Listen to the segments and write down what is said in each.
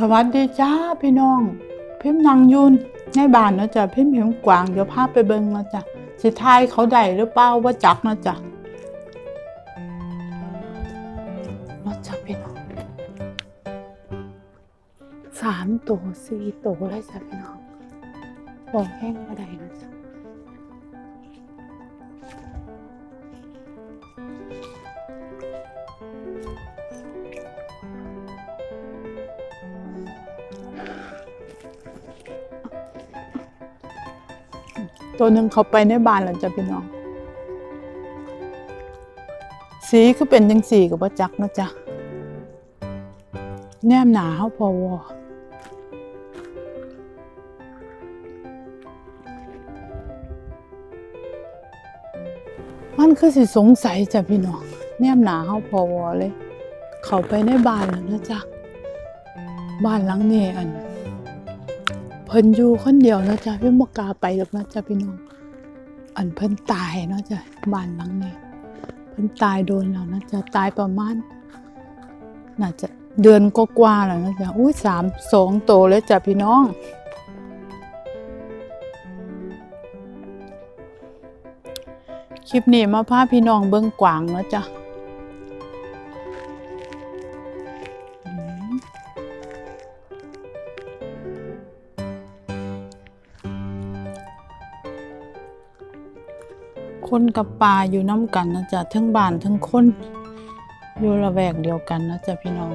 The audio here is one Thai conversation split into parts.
สวัสดีจ้าพี่น้อง พิมพ์นางยุนในบ้านนะจ้ะพิมพ์เห็นกวางเดี๋ยวพาไปเบิ่งนะจ้ะสิทายเขาได้หรือเปล่าว่าจักนะจ้ะเนาจ้ะพี่น้องสามตัวสี่ตัวเลยจ้ะพี่น้องบอกแห้งมาได้นะจ้ะ ตัวหนึ่งเขาไปในบ้านแล้วจ้ะพี่น้อง สีคือเป็นจังสีกับว่าจักนะจ้ะแนมหนาเขาพอวอมันคือสิสงสัยจ้ะพี่น้องแนมหนาเขาพอวอเลย เขาไปในบ้านแล้วนะจ๊ะบ้านหลังนี้อัน เพิ่นอยู่คนเดียวนะจ๊ะพี่บกาไปหรอกนะจ๊ะพี่น้อง อันเพิ่นตายเนาะจ๊ะบ้านหลังนี้เพิ่นตายโดนแล้วนะจ๊ะตายประมาณน่าจะเดือนก็กว่าแล้วนะจ๊ะอุ้ยสามสองโตเลยจ้ะพี่น้องคลิปนี้มาพาพี่น้องเบิ่งกวางเนาะจ๊ะ คนกับปลาอยู่น้ำกันนะจ๊ะทั้งบ้านทั้งคน อยู่ระแวกเดียวกันนะจ๊ะพี่น้อง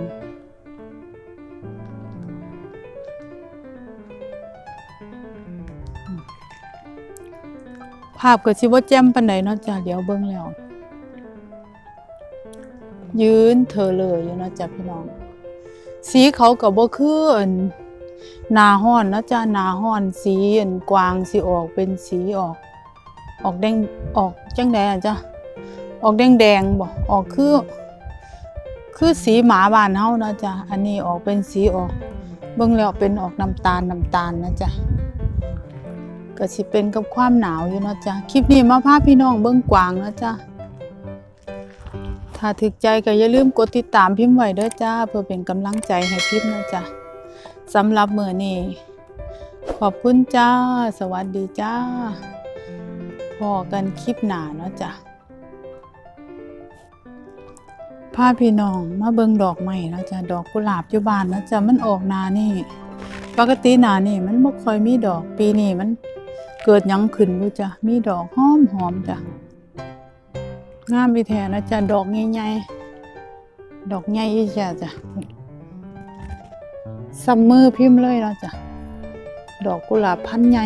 ภาพก็สิว่าแจ่มปานใดเนาะจ้ะเดี๋ยวเบิ่งแล้ว ยืนเธอเลยอยู่เนาะจ้ะพี่น้อง สีเขาก็บ่คืออันนาห้อนเนาะจ้ะนาห้อนสีอันกวางสิออกเป็นสีออก ออกแดงออกจังไดอะจ้ะออกแดงแดงๆบ่ออกคือ คือสีหมาบ้านเฮานะจ้ะอันนี้ออกเป็นสีออกเบิ่งแล้วเป็นออกน้ำตาลน้ำตาลนะจ๊ะก็สิเป็นกับความหนาวอยู่นะจ๊ะคลิปนี้มาพาพี่น้องเบิ่งกวางนะจ๊ะถ้าถึกใจก็อย่าลืมกดติดตามพิมพ์ไว้ด้อจ้า เพื่อเป็นกำลังใจให้พิมพ์นะจ๊ะสำหรับเมื้อนี้ขอบคุณจ้า สวัสดีจ้า อกันคลิปหนาเนาะจ๊ะพาพี่น้องมาเบิ่งดอกไม้เนาะจ๊ะดอกกุหลาบอยู่บ้านเนาะจ๊ะมันออกหนานี่ ปกติหนานี่มันบ่ค่อยมีดอกปีนี้มันเกิดยังขึ้นบ่จ้ะมีดอกหอมหอมจ้ะงามอีแท้นะจ้ะดอกใหญ่ๆดอกใหญ่อีจ้ะจ้ะซัมเมอร์พิมพ์เลยเนาะจ้ะดอกกุหลาบพันใหญ่